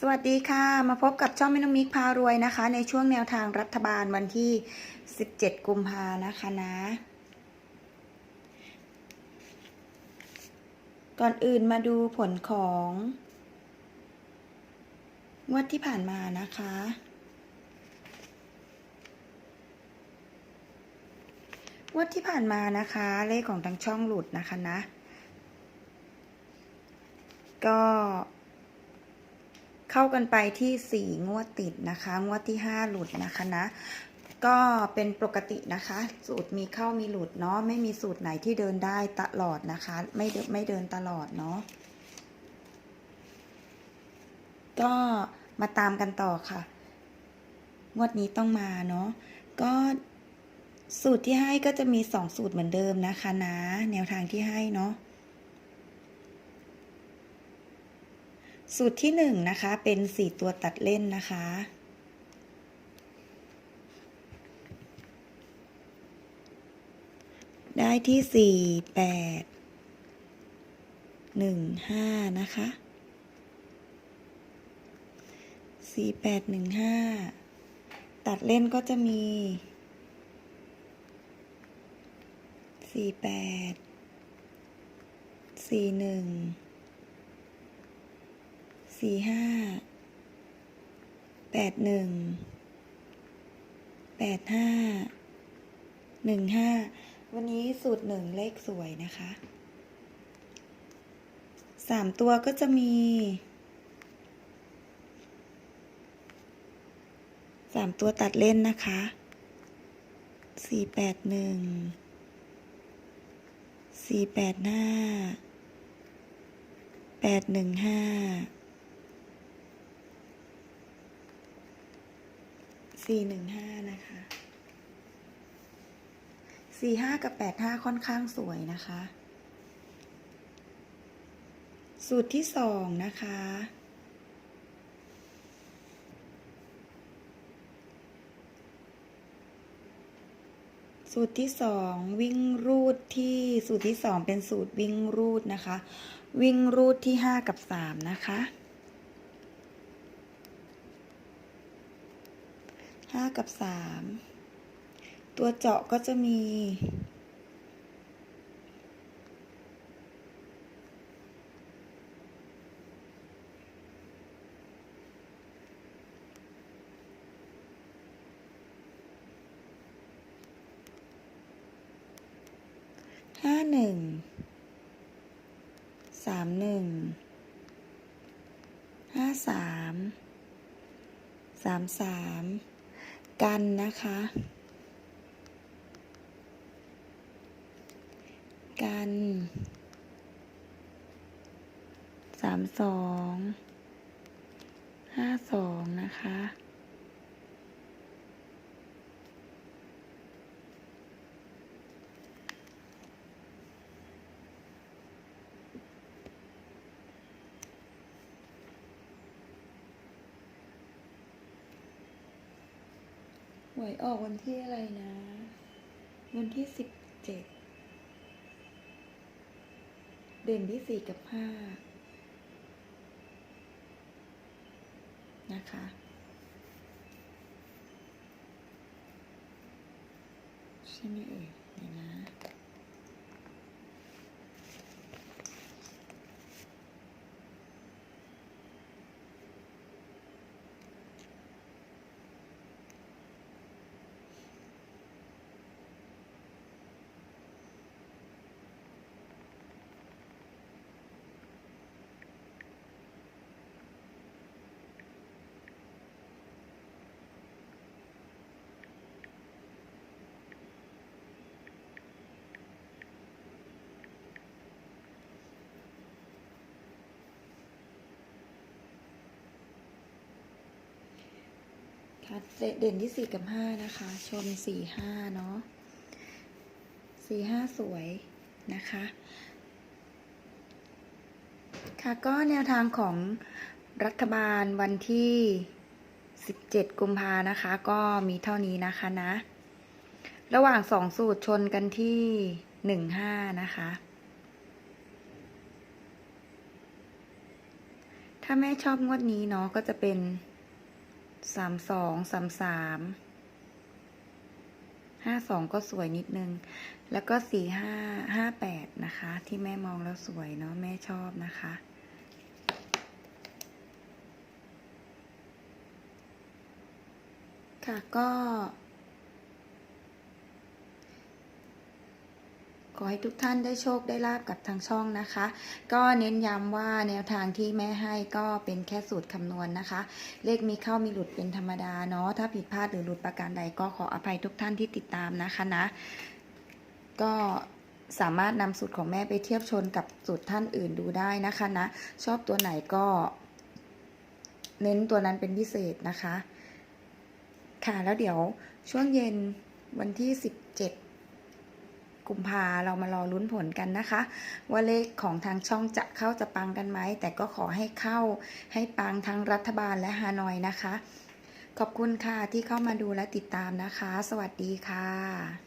สวัสดีค่ะ มาพบกับช่องแม่น้องมิกพารวยนะคะ ในช่วงแนวทางรัฐบาลวันที่ 17 กุมภานะคะนะ ก่อนอื่นมาดูผลของงวดที่ผ่านมานะคะ งวดที่ผ่านมานะคะ เลขของทางช่องหลุดนะคะนะ ก็ เข้ากันไปที่สี่งวดติดนะคะ งวดที่ห้าหลุดนะคะนะ ก็เป็นปกตินะคะ สูตรมีเข้ามีหลุดเนาะไม่มีสูตรไหนที่เดินได้ตลอดนะคะ ไม่ไม่เดินตลอดเนาะก็มาตามกันต่อค่ะ งวดนี้ต้องมาเนาะก็สูตรที่ให้ก็จะมีสองสูตรเหมือนเดิมนะคะนะ แนวทางที่ให้เนาะ สูตรที่หนึ่งนะคะเป็นสี่ตัวตัดเล่นนะคะ ได้ที่สี่แปดหนึ่งห้านะคะสี่แปดหนึ่งห้าตัดเล่นก็จะมีสี่แปด สี่ห้าแปดหนึ่งแปดห้าหนึ่งห้าวันนี้สูตรหนึ่งเลขสวยนะคะสามตัวก็จะมีสามตัวตัดเล่นนะคะสี่แปดหนึ่งสี่แปดห้าแปดหนึ่งห้า สี่หนึ่งห้านะคะสี่ห้ากับแปดห้าค่อนข้างสวยนะคะ สูตรที่สองนะคะสูตรที่สองวิ่งรูดที่สูตรที่สองเป็นสูตรวิ่งรูดนะคะ วิ่งรูดที่ห้ากับสามนะคะ ห้ากับสามตัวเจาะก็จะมีห้าหนึ่งสามหนึ่งห้าสามสามสาม กันนะคะ กันสามสองห้าสองนะคะ หวยออกวันที่อะไรนะ วันที่สิบเจ็ด เด่นที่สี่กับห้านะคะ ใช่ไหมเอ่ยเดี๋ยวนะ คะเด่นที่สี่กับห้านะคะ ชนสี่ห้าเนาะสี่ห้าสวยนะคะ ค่ะก็แนวทางของรัฐบาลวันที่ 17 กุมภานะคะ ก็มีเท่านี้นะคะนะ ระหว่างสองสูตรชนกันที่15นะคะ ถ้าแม่ชอบงวดนี้เนาะก็จะเป็น สามสองสามสามห้าสองก็สวยนิดนึง แล้วก็สี่ห้าห้าแปดนะคะ ที่แม่มองแล้วสวยเนาะแม่ชอบนะคะค่ะก็ ขอให้ทุกท่านได้โชคได้ลาบกับทางช่องนะคะ ก็เน้นย้ำว่าแนวทางที่แม่ให้ก็เป็นแค่สูตรคำนวณนะคะ เลขมีเข้ามีหลุดเป็นธรรมดาเนาะถ้าผิดพลาดหรือหลุดประการใดก็ขออภัยทุกท่านที่ติดตามนะคะนะ ก็สามารถนำสูตรของแม่ไปเทียบชนกับสูตรท่านอื่นดูได้นะคะนะ ชอบตัวไหนก็ เน้นตัวนั้นเป็นพิเศษนะคะ ค่ะแล้วเดี๋ยวช่วงเย็นวันที่17 กุมภาเรามารอลุ้นผลกันนะคะ ว่าเลขของทางช่องจะเข้าจะปังกันไหม แต่ก็ขอให้เข้าให้ปังทั้งรัฐบาลและฮานอยนะคะ ขอบคุณค่ะที่เข้ามาดูและติดตามนะคะ สวัสดีค่ะ